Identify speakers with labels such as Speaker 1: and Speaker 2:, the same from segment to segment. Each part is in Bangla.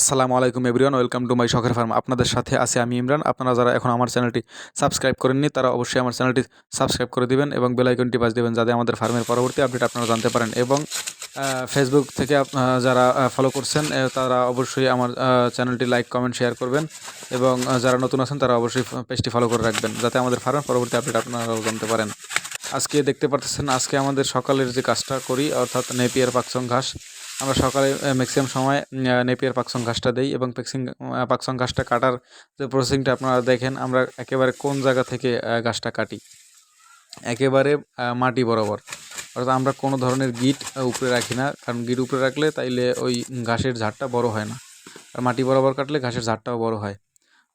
Speaker 1: আসসালামু আলাইকুম এভরিওয়ান, ওয়েলকাম টু মাই শখের ফার্ম। আপনাদের সাথে আছি আমি ইমরান। আপনারা যারা এখন আমার চ্যানেলটি সাবস্ক্রাইব করেননি, তারা অবশ্যই আমার চ্যানেলটি সাবস্ক্রাইব করে দিবেন এবং বেল আইকনটি বাজ দেবেন যাতে আমাদের ফার্মের পরবর্তী আপডেট আপনারা জানতে পারেন। এবং ফেসবুক থেকে যারা ফলো করছেন তারা অবশ্যই আমার চ্যানেলটি লাইক কমেন্ট শেয়ার করবেন এবং যারা নতুন আছেন, তারা অবশ্যই পেজটি ফলো করে রাখবেন যাতে আমাদের ফার্মের পরবর্তী আপডেট আপনারাও জানতে পারেন। আজকে দেখতে পারতেছেন, আজকে আমাদের সকালের যে কাজটা করি, অর্থাৎ নেপিয়ার পাকসং ঘাস আমরা সকালে ম্যাক্সিমাম সময় নেপিয়ার পাকসং ঘাসটা দেই এবং পেক্সিং পাকসং ঘাসটা কাটার যে প্রসেসিংটা আপনারা দেখেন, আমরা একেবারে কোন জায়গা থেকে ঘাসটা কাটি? একেবারে মাটি বরাবর। অর্থাৎ আমরা কোনো ধরনের গিট উপরে রাখি না। কারণ গিট উপরে রাখলে তাইলে ওই ঘাসের ঝাড়টা বড় হয় না। আর মাটি বরাবর কাটলে ঘাসের ঝাড়টাও বড় হয়।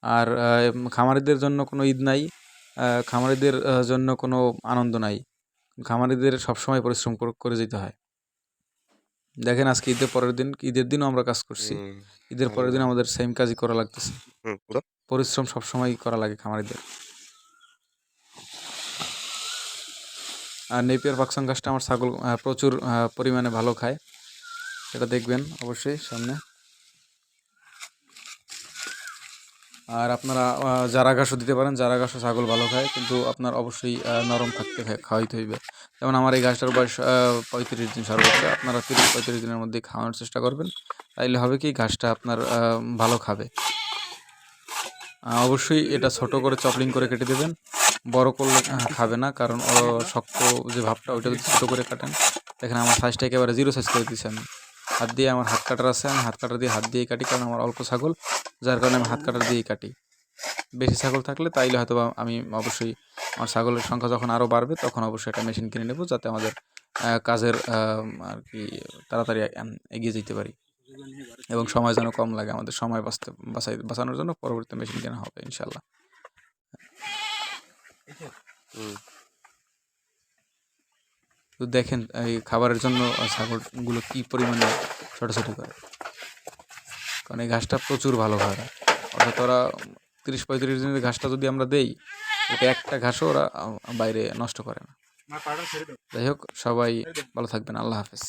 Speaker 1: আর খামারিদের জন্য কোনো ঈদ নাই। খামারিদের জন্য কোনো আনন্দ নাই। খামারিদের সবসময় পরিশ্রম করে যেতে হয়। দেখেন আজকে ঈদের পরের দিন ঈদের দিনও আমরা কাজ করছি। ঈদের পরের দিন আমাদের সেম কাজই করা লাগতেছে। পরিশ্রম সব সবসময় করা লাগে খামারিদের। আর নেপিয়ার পাকসাং গাছটা আমার ছাগল প্রচুর পরিমাণে ভালো খায়। সেটা দেখবেন অবশ্যই সামনে। আর আপনারা যারা ঘাসও দিতে পারেন, যারা ঘাসও ছাগল ভালো খায়, কিন্তু আপনার অবশ্যই নরম থাকতে খাওয়াইতে হইবে। যেমন আমার এই গাছটার বয়স পঁয়ত্রিশ দিন সর্বোচ্চ, আপনারা তিরিশ, পঁয়ত্রিশ দিনের মধ্যে খাওয়ানোর চেষ্টা করবেন, তাইলে হবে কি ঘাসটা আপনার ভালো খাবে। অবশ্যই এটা ছোট করে চপলিং করে কেটে দেবেন, বড় করলে খাবে না, কারণ শক্ত যে ভাবটা, ওইটা যদি ছোটো করে কাটেন, দেখেন আমার সাইজটা একেবারে জিরো সাইজ করে দিচ্ছি আমি। হাত দিয়ে আমার হাত কাটার আছে আমি হাত কাটার দিয়ে হাত দিয়ে কাটি কারণ আমার অল্প ছাগল যার কারণে আমি হাত কাটার দিয়েই কাটি। বেশি ছাগল থাকলে তাইলে হয়তো বা আমি অবশ্যই আমার ছাগলের সংখ্যা যখন আরও বাড়বে তখন অবশ্যই একটা মেশিন কিনে নেব যাতে আমাদের কাজের আর কি তাড়াতাড়ি এগিয়ে যেতে পারি। এবং সময় যেন কম লাগে আমাদের সময় বাঁচতে বাঁচাই বাঁচানোর জন্য পরবর্তী মেশিন কেনা হবে ইনশাল্লাহ
Speaker 2: হুম,
Speaker 1: তো দেখেন, এই খাবারের জন্য ছাগলগুলো কী পরিমাণে ছোটাছুটি করে। কারণ এই ঘাসটা প্রচুর ভালো খায় অর্থাৎ ওরা তিরিশ পঁয়ত্রিশ দিনের ঘাসটা যদি আমরা দেই, ওটা একটা ঘাসও ওরা বাইরে নষ্ট করে না। যাই হোক, সবাই ভালো থাকবেন। আল্লাহ হাফেজ।